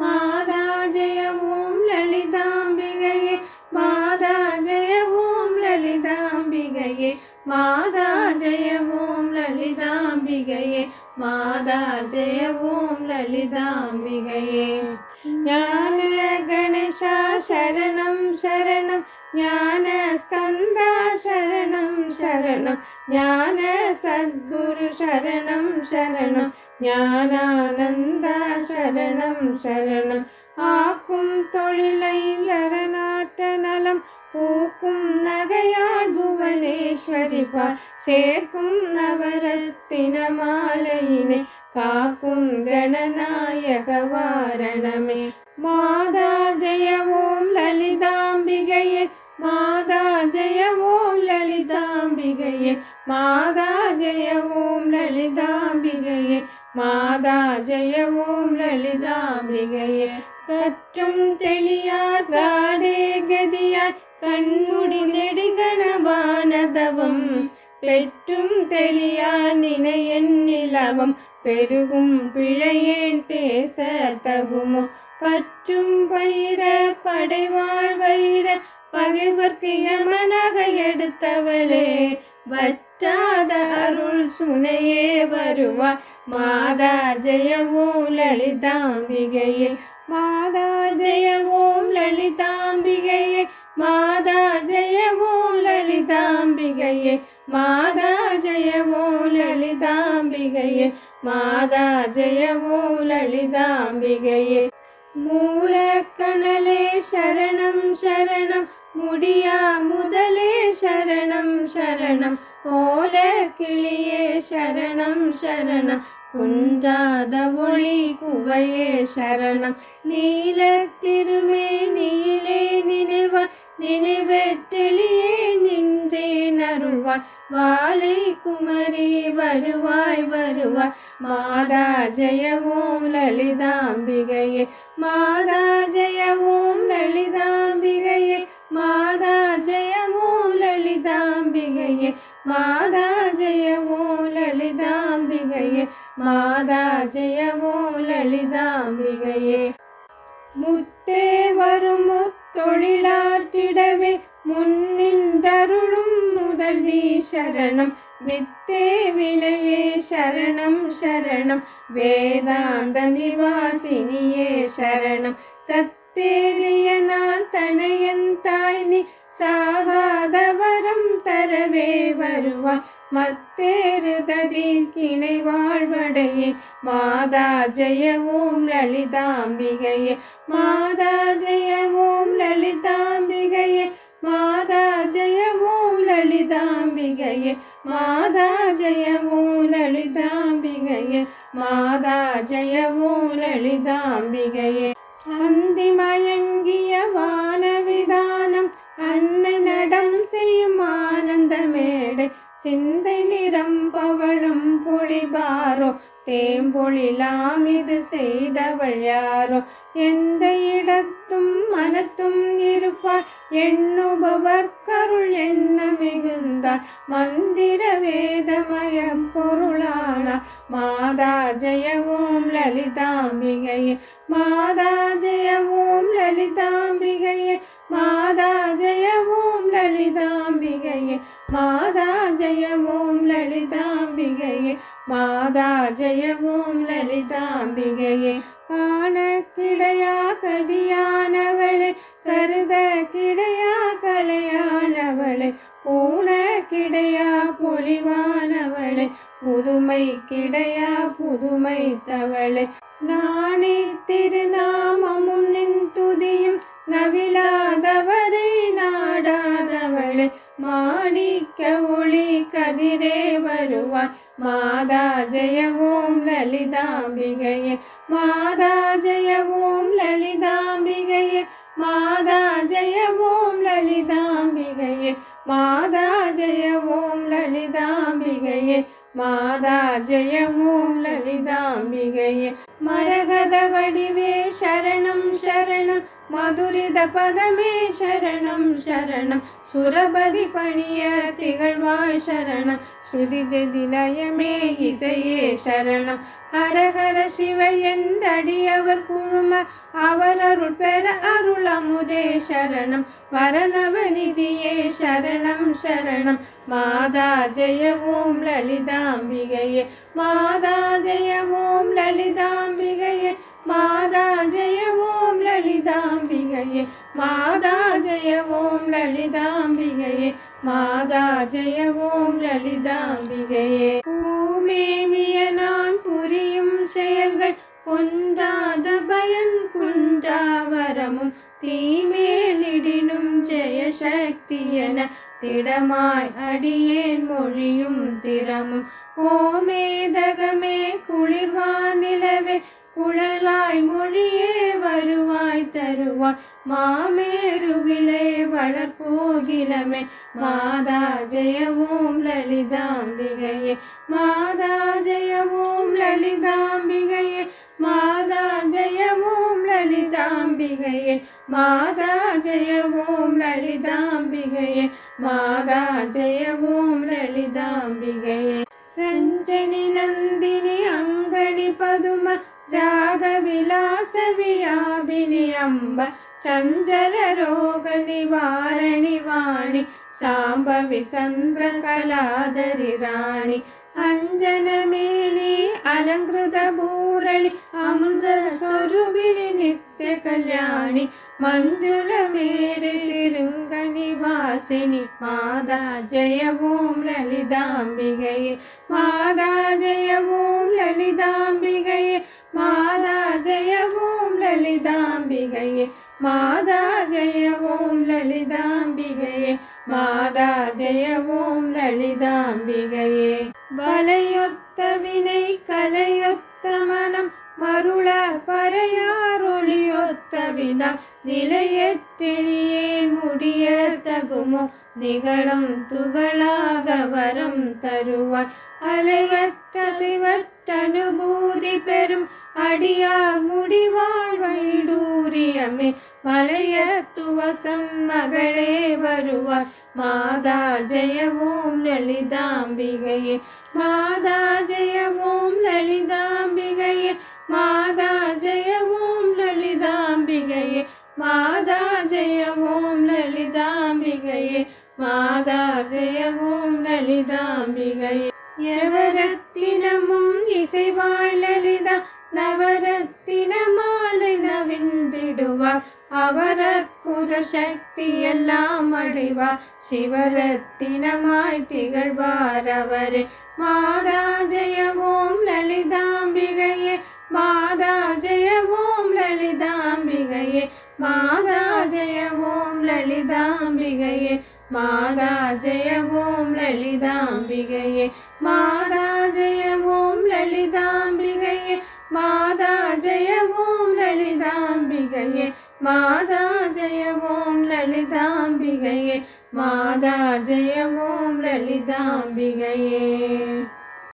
மாதா ஜெய ஓம் லலிதாம்பிகையே மாதா ஜெய ஓம் லலிதாம்பிகையே மாதா ஜெய ஓம் லலிதாம்பிகையே மாதா ஜெய ஓம் லலிதாம்பிகையே ஞான கணேஷா சரணம் சரணம் ஞான ஸ்கந்தா சரணம் சரணம் ஞான சத்குரு சரணம் சரணம் ஞானானந்தா சரணம் சரணம் ஆக்கும் தொழிலை அரணாட்ட நலம் பூக்கும் நகையாள் புவனேஸ்வரி பார் சேர்க்கும் நவரத்தின மாலையினை காக்கும் கணநாயக வாரணமே மாதா ஜெய ஓம் லலிதாம்பிகையே மாதா ஜெய ஓம் லலிதாம்பிகையே மாதா லலிதாம்பிகையே கற்றும் தெளியார் காடே கதியார் கண்முடி நெடுகணவானதவம். பெற்றும் தெரியா நினையன் நிலவம் பெருகும் பிழையேன் பேச தகுமோ. பற்றும் பயிர படைவாழ் வைர பகைவர்க்கு யமனாக எடுத்தவளே வற்றாத அருள் சுனையே வருவார் மாதா ஜெய ஓம் லலிதாம்பிகையே மாதா ஜெய ஓம் லலிதாம்பிகையே மாதா ஜெய ஓம் லலிதாம்பிகையே மாதா ஜெய ஓம் லலிதாம்பிகையே மாதா ஜெய ஓம் லலிதாம்பிகையே மூலக்கனலே சரணம் சரணம் കോലക്കിളിയെ ശരണം ശരണം. കുഞ്ചാത ഒളി കുവയെ ശരണം. നീല തിരുമേ നീലത്തിരുമേനിയിലെ നിലവ നിലവെറ്റെളിയെ നിന്റെ നറുവ വാലൈ കുമരി വരുവായ് വരുവ മാതാ ജയവും ലളിതാംബികയെ മാതാ ജയവും ലളിതാംബികയെ മാതാ லலிதாம்பிகையே மாதா ஜெய ஓம் லலிதாம்பிகையே மாதா ஜெய ஓம் லலிதாம்பிகையே முத்தே வரும் முத்தொழிலாற்றிடவே முன்னின்றருளும் முதல்வி சரணம் வித்தே விலையே சரணம் சரணம் வேதாந்த நிவாசினியே சரணம் தத்தேறிய நான் தனையன் தாய் நீ சாகாத வரம் தரவே வருவாய். மத்தேறுததி கிணை வாழ்வடையே. மாதா ஜெய ஓம் லலிதாம்பிகையே. மாதா ஜெய ஓம் லலிதாம்பிகையே. மாதா ஜெய ஓம் லலிதாம்பிகையே. மாதா ஜெய ஓம் லலிதாம்பிகையே. மாதா ஜெய ஓம் லலிதாம்பிகையே. சிந்தை நிரம்பவளும் பொழிபாரோ தேம்பொழிலாம் இது செய்தவள் யாரோ? எந்த இடத்தும் மனத்தும் இருப்பாள் எண்ணுபவர் கருள் என்ன மிகுந்தாள். மந்திர வேதமய பொருளானார் மாதா ஜெய ஓம் லலிதாம்பிகையே மாதா ஜெய ஓம் லலிதாம்பிகையே மாதா ஜெய ஓம் லலிதாம்பிகையே. மாதா ஜெய ஓம் லலிதாம்பிகையே மாதா ஜெய ஓம் லலிதாம்பிகையே. காண கிடையா கதியானவளே கருத கிடையா கலையானவளே பூண கிடையா பொலிவானவளே புதுமை கிடையா புதுமை தவளே நானே திருநாமமும் நின் துதியும் நவிலாதவரை நாடாதவளே மாணிக்க ஒளி கதிரே வருவாய். மாதா ஜெய ஓம் லலிதாம்பிகையே. மாதா ஜெய ஓம் லலிதாம்பிகையே. மாதா ஜெய ஓம் லலிதாம்பிகையே. மாதா ஜெய ஓம் லலிதாம்பிகையே. மாதா ஜெய லலிதாம்பிகையே. மரகத வடிவே சரணம் சரணம். மதுரித பதமே சரணம் சரணம். சுரபதி பணிய திகழ்வாய் சரணம். சுடிதிலயமே இசையே சரணம். ஹரஹர சிவ என்றடியவர் குழும அவர் அருள் பெற அருள் அமுதே சரணம். வரணவ நிதியே சரணம் சரணம். மாதா ஜெய ஓம் லலிதாம்பிகையே மாதா ஜெய ஓம் லலிதாம்பிகையே மாதா ஜெய ஓம் லலிதாம்பிகையே மாதா ஜெய ஓம் லலிதாம்பிகையே. மாதா ஜெய ஓம் லலிதாம்பிகையே. பூமேமிய நான் புரியும் செயல்கள் பொந்தாத பயன் குண்டாவரமும் தீமேலிடினும் ஜெய என திடமாய் அடியேன் மொழியும் திறமும். கோமேதகமே குளிர்வானிலவே குழலாய் மொழியே வருவாய் தருவாய். மாமேருவிலே வளர்கோகிலமே மாதா ஜெயவோம் லலிதாம்பிகையே. மாதா ஜெயவோம் லலிதாம்பிகையே. மாதா ஜெயவோம் லலிதாம்பிகையே. மாதா ஜெயவோம் லலிதாம்பிகையே. மாதா ஜெயவோம் லலிதாம்பிகையே. ചഞ്ചലരോഗനിവാരണി വാണി സാംബവി ചന്ദ്രകലാദരി റാണി അഞ്ജനമേലി അലങ്കൃത ഭൂരണി അമൃത സ്വരൂപിണി നിത്യ കല്യാണി മഞ്ജുളമേരി ശൃംഗനിവാസിനി മാതാ ജയവും ലളിതാംബികയെ മാതാ ജയവും ലളിതാംബികയെ മാതാ ജയവും ലളിതാംബികയെ மாதா ஜெய ஓம் லலிதாம்பிகையே மாதா ஜெய ஓம் லலிதாம்பிகையே. வலையொத்த வினை கலையொத்த மனம் மருள பறையாரொளியொத்த வினா நிலையத்தெளியே முடிய தகுமோ நிகழும் துகளாக வரம் தருவாய் அலைவற்ற சிவற்றனுபூதி பெறும் அடியார் முடிவாள் வைடூரியமே. மலைய துவசம் மகளே வருவார். மாதா ஜெய ஓம் லலிதாம்பிகையே. மாதா ஜெய ஓம் லலிதாம்பிகையே. மா மாதா ஜெய ஓம் லலிதாம்பிகையே யவரத்தினமும் இசைவாய் லலிதா நவரத்தின மாலை நவின்றிடுவார் அவர் அற்புத சக்தி எல்லாம் அடைவார் சிவரத்தினமாய் திகழ்வார் அவரே மாதா ஜெய ஓம் லலிதாம்பிகையே மாதா ஜெய ஓம் லலிதாம்பிகையே மாதா ஜெய ஓம் லலிதாம்பிகையே மாதா ஜெய ஓம் லலிதாம்பிகையே மாதா ஜெய ஓம் லலிதாம்பிகையே மாதா ஜெய ஓம் லலிதாம்பிகையே மாதா ஜெய ஓம் லலிதாம்பிகையே மாதா ஜெய ஓம் லலிதாம்பிகையே.